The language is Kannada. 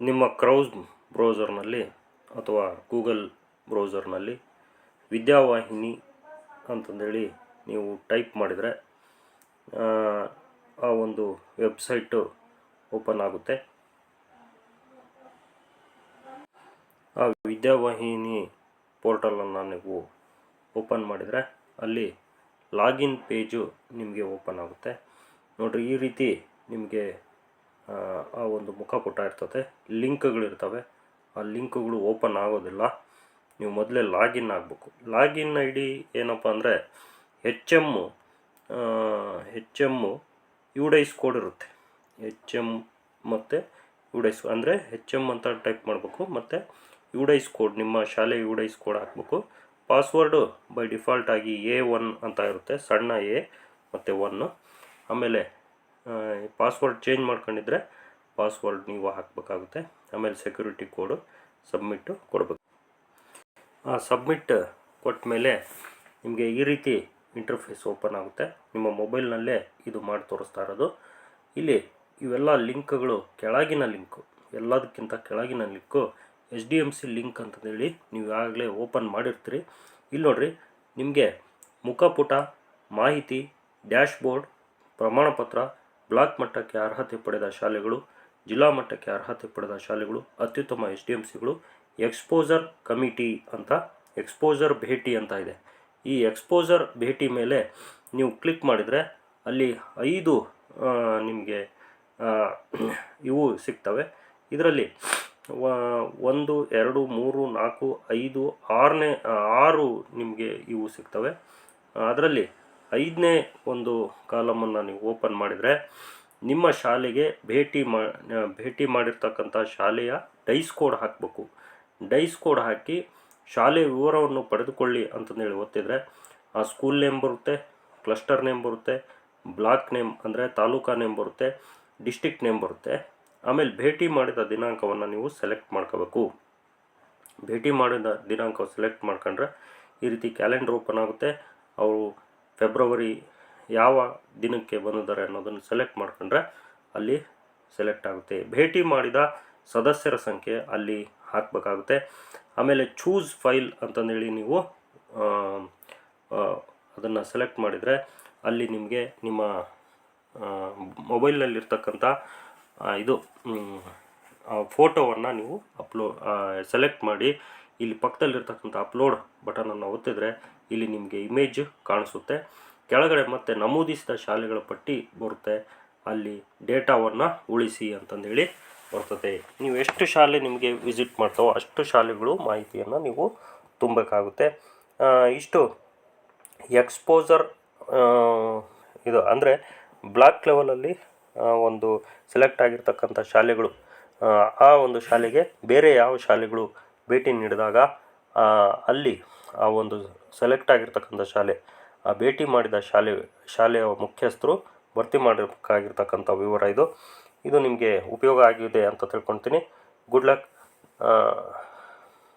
ನಿಮ್ಮ ಕ್ರೌಸ್ ಬ್ರೌಸರ್ನಲ್ಲಿ ಅಥವಾ ಗೂಗಲ್ ಬ್ರೌಸರ್ನಲ್ಲಿ ವಿದ್ಯಾವಾಹಿನಿ ಅಂತಂದೇಳಿ ನೀವು ಟೈಪ್ ಮಾಡಿದರೆ, ಆ ಒಂದು ವೆಬ್ಸೈಟು ಓಪನ್ ಆಗುತ್ತೆ. ಆ ವಿದ್ಯಾವಾಹಿನಿ ಪೋರ್ಟಲನ್ನು ನೀವು ಓಪನ್ ಮಾಡಿದರೆ ಅಲ್ಲಿ ಲಾಗಿನ್ ಪೇಜು ನಿಮಗೆ ಓಪನ್ ಆಗುತ್ತೆ. ನೋಡಿರಿ, ಈ ರೀತಿ ನಿಮಗೆ ಆ, ಒಂದು ಮುಖಪುಟ ಇರ್ತದೆ. ಲಿಂಕ್ಗಳಿರ್ತವೆ ಆ ಲಿಂಕ್ಗಳು ಓಪನ್ ಆಗೋದಿಲ್ಲ. ನೀವು ಮೊದಲೇ ಲಾಗಿನ್ ಆಗಬೇಕು. ಲಾಗಿನ್ ಐ ಡಿ ಏನಪ್ಪ ಅಂದರೆ H M H M UDISE code ಇರುತ್ತೆ. ಹೆಚ್ ಎಂ ಮತ್ತು ಯುಡೈಸ್ ಅಂದರೆ ಹೆಚ್ ಎಂ ಅಂತ ಟೈಪ್ ಮಾಡಬೇಕು. ಮತ್ತು ಯುಡೈಸ್ ಕೋಡ್ ನಿಮ್ಮ ಶಾಲೆ ಯುಡೈಸ್ ಕೋಡ್ ಹಾಕಬೇಕು. ಪಾಸ್ವರ್ಡು ಬೈ ಡಿಫಾಲ್ಟ್ ಆಗಿ ಎ ಒನ್ ಅಂತ ಇರುತ್ತೆ. ಸಣ್ಣ ಎ ಮತ್ತು ಒನ್ನು ಆಮೇಲೆ ಪಾಸ್ವರ್ಡ್ ಚೇಂಜ್ ಮಾಡ್ಕೊಂಡಿದ್ರೆ ಪಾಸ್ವರ್ಡ್ ನೀವು ಹಾಕಬೇಕಾಗುತ್ತೆ. ಆಮೇಲೆ ಸೆಕ್ಯೂರಿಟಿ ಕೋಡು ಸಬ್ಮಿಟ್ಟು ಕೊಡಬೇಕು. ಆ ಸಬ್ಮಿಟ್ ಕೊಟ್ಟ ಮೇಲೆ ನಿಮಗೆ ಈ ರೀತಿ ಇಂಟರ್ಫೇಸ್ ಓಪನ್ ಆಗುತ್ತೆ. ನಿಮ್ಮ ಮೊಬೈಲ್ನಲ್ಲೇ ಇದು ಮಾಡಿ ತೋರಿಸ್ತಾ ಇರೋದು. ಇಲ್ಲಿ ಇವೆಲ್ಲ ಲಿಂಕ್ಗಳು, ಕೆಳಗಿನ ಲಿಂಕು, ಎಲ್ಲದಕ್ಕಿಂತ ಕೆಳಗಿನ link, H D M C link ಅಂತಂದೇಳಿ ನೀವು ಆಗಲೇ ಓಪನ್ ಮಾಡಿರ್ತೀರಿ. ಇಲ್ಲಿ ನೋಡ್ರಿ, ನಿಮಗೆ ಮುಖಪುಟ ಮಾಹಿತಿ ಡ್ಯಾಶ್ಬೋರ್ಡ್ ಪ್ರಮಾಣಪತ್ರ ಬ್ಲಾಕ್ ಮಟ್ಟಕ್ಕೆ ಅರ್ಹತೆ ಪಡೆದ ಶಾಲೆಗಳು, ಜಿಲ್ಲಾ ಮಟ್ಟಕ್ಕೆ ಅರ್ಹತೆ ಪಡೆದ ಶಾಲೆಗಳು, ಅತ್ಯುತ್ತಮ ಎಸ್ ಡಿ ಎಂ ಸಿಗಳು ಎಕ್ಸ್ಪೋಜರ್ ಕಮಿಟಿ ಅಂತ, ಎಕ್ಸ್ಪೋಜರ್ ಭೇಟಿ ಅಂತ ಇದೆ. ಈ ಎಕ್ಸ್ಪೋಜರ್ ಭೇಟಿ ಮೇಲೆ ನೀವು ಕ್ಲಿಕ್ ಮಾಡಿದರೆ ಅಲ್ಲಿ ಐದು ನಿಮಗೆ ಇವು ಸಿಗ್ತವೆ. ಇದರಲ್ಲಿ ಒಂದು, ಎರಡು, ಮೂರು, ನಾಲ್ಕು, ಐದು, ಆರನೇ ಆರು ನಿಮಗೆ ಇವು ಸಿಗ್ತವೆ. ಅದರಲ್ಲಿ ಐದನೇ ಒಂದು ಕಾಲಮನ್ನು ನೀವು ಓಪನ್ ಮಾಡಿದರೆ ನಿಮ್ಮ ಶಾಲೆಗೆ ಭೇಟಿ ಮಾ ಭೇಟಿ ಮಾಡಿರ್ತಕ್ಕಂಥ ಶಾಲೆಯ ಡೈಸ್ ಕೋಡ್ ಹಾಕಬೇಕು. ಡೈಸ್ ಕೋಡ್ ಹಾಕಿ ಶಾಲೆ ವಿವರವನ್ನು ಪಡೆದುಕೊಳ್ಳಿ ಅಂತಂದೇಳಿ ಓದ್ತಿದ್ರೆ ಆ ಸ್ಕೂಲ್ ನೇಮ್ ಬರುತ್ತೆ, ಕ್ಲಸ್ಟರ್ ನೇಮ್ ಬರುತ್ತೆ, ಬ್ಲಾಕ್ ನೇಮ್ ಅಂದರೆ ತಾಲೂಕಾ ನೇಮ್ ಬರುತ್ತೆ ಡಿಸ್ಟಿಕ್ ನೇಮ್ ಬರುತ್ತೆ. ಆಮೇಲೆ ಭೇಟಿ ಮಾಡಿದ ದಿನಾಂಕವನ್ನು ನೀವು ಸೆಲೆಕ್ಟ್ ಮಾಡ್ಕೋಬೇಕು. ಭೇಟಿ ಮಾಡಿದ ದಿನಾಂಕ ಸೆಲೆಕ್ಟ್ ಮಾಡ್ಕೊಂಡ್ರೆ ಈ ರೀತಿ ಕ್ಯಾಲೆಂಡರ್ ಓಪನ್ ಆಗುತ್ತೆ. ಅವರು ಫೆಬ್ರವರಿ ಯಾವ ದಿನಕ್ಕೆ ಬಂದಿದ್ದಾರೆ ಅನ್ನೋದನ್ನು ಸೆಲೆಕ್ಟ್ ಮಾಡ್ಕೊಂಡ್ರೆ ಅಲ್ಲಿ ಸೆಲೆಕ್ಟ್ ಆಗುತ್ತೆ. ಭೇಟಿ ಮಾಡಿದ ಸದಸ್ಯರ ಸಂಖ್ಯೆ ಅಲ್ಲಿ ಹಾಕಬೇಕಾಗುತ್ತೆ. ಆಮೇಲೆ ಚೂಸ್ ಫೈಲ್ ಅಂತಂದೇಳಿ ನೀವು ಅದನ್ನು ಸೆಲೆಕ್ಟ್ ಮಾಡಿದರೆ ಅಲ್ಲಿ ನಿಮಗೆ ನಿಮ್ಮ ಮೊಬೈಲ್ನಲ್ಲಿರ್ತಕ್ಕಂಥ ಇದು ಫೋಟೋವನ್ನು ನೀವು ಅಪ್ಲೋ ಸೆಲೆಕ್ಟ್ ಮಾಡಿ ಇಲ್ಲಿ ಪಕ್ಕದಲ್ಲಿರ್ತಕ್ಕಂಥ ಅಪ್ಲೋಡ್ ಬಟನನ್ನು ಒತ್ತಿದರೆ ಇಲ್ಲಿ ನಿಮಗೆ ಇಮೇಜ್ ಕಾಣಿಸುತ್ತೆ. ಕೆಳಗಡೆ ಮತ್ತೆ ನಮೂದಿಸಿದ ಶಾಲೆಗಳ ಪಟ್ಟಿ ಬರುತ್ತೆ. ಅಲ್ಲಿ ಡೇಟಾವನ್ನು ಉಳಿಸಿ ಅಂತಂದೇಳಿ ಬರ್ತದೆ. ನೀವು ಎಷ್ಟು ಶಾಲೆ ನಿಮಗೆ ವಿಸಿಟ್ ಮಾಡ್ತಾವೋ ಅಷ್ಟು ಶಾಲೆಗಳು ಮಾಹಿತಿಯನ್ನು ನೀವು ತುಂಬಬೇಕಾಗುತ್ತೆ. ಇಷ್ಟು ಎಕ್ಸ್ಪೋಸರ್ ಇದು ಅಂದರೆ ಬ್ಲಾಕ್ ಲೆವೆಲಲ್ಲಿ ಒಂದು ಸೆಲೆಕ್ಟ್ ಆಗಿರ್ತಕ್ಕಂಥ ಶಾಲೆಗಳು, ಆ ಒಂದು ಶಾಲೆಗೆ ಬೇರೆ ಯಾವ ಶಾಲೆಗಳು ಭೇಟಿ ನೀಡಿದಾಗ ಅಲ್ಲಿ ಆ ಒಂದು ಸೆಲೆಕ್ಟ್ ಆಗಿರ್ತಕ್ಕಂಥ ಶಾಲೆ, ಆ ಭೇಟಿ ಮಾಡಿದ ಶಾಲೆ, ಶಾಲೆಯ ಮುಖ್ಯಸ್ಥರು ಭರ್ತಿ ಮಾಡಬೇಕಾಗಿರ್ತಕ್ಕಂಥ ವಿವರ ಇದು. ಇದು ನಿಮಗೆ ಉಪಯೋಗ ಆಗಿದೆ ಅಂತ ತಿಳ್ಕೊತೀನಿ. Good luck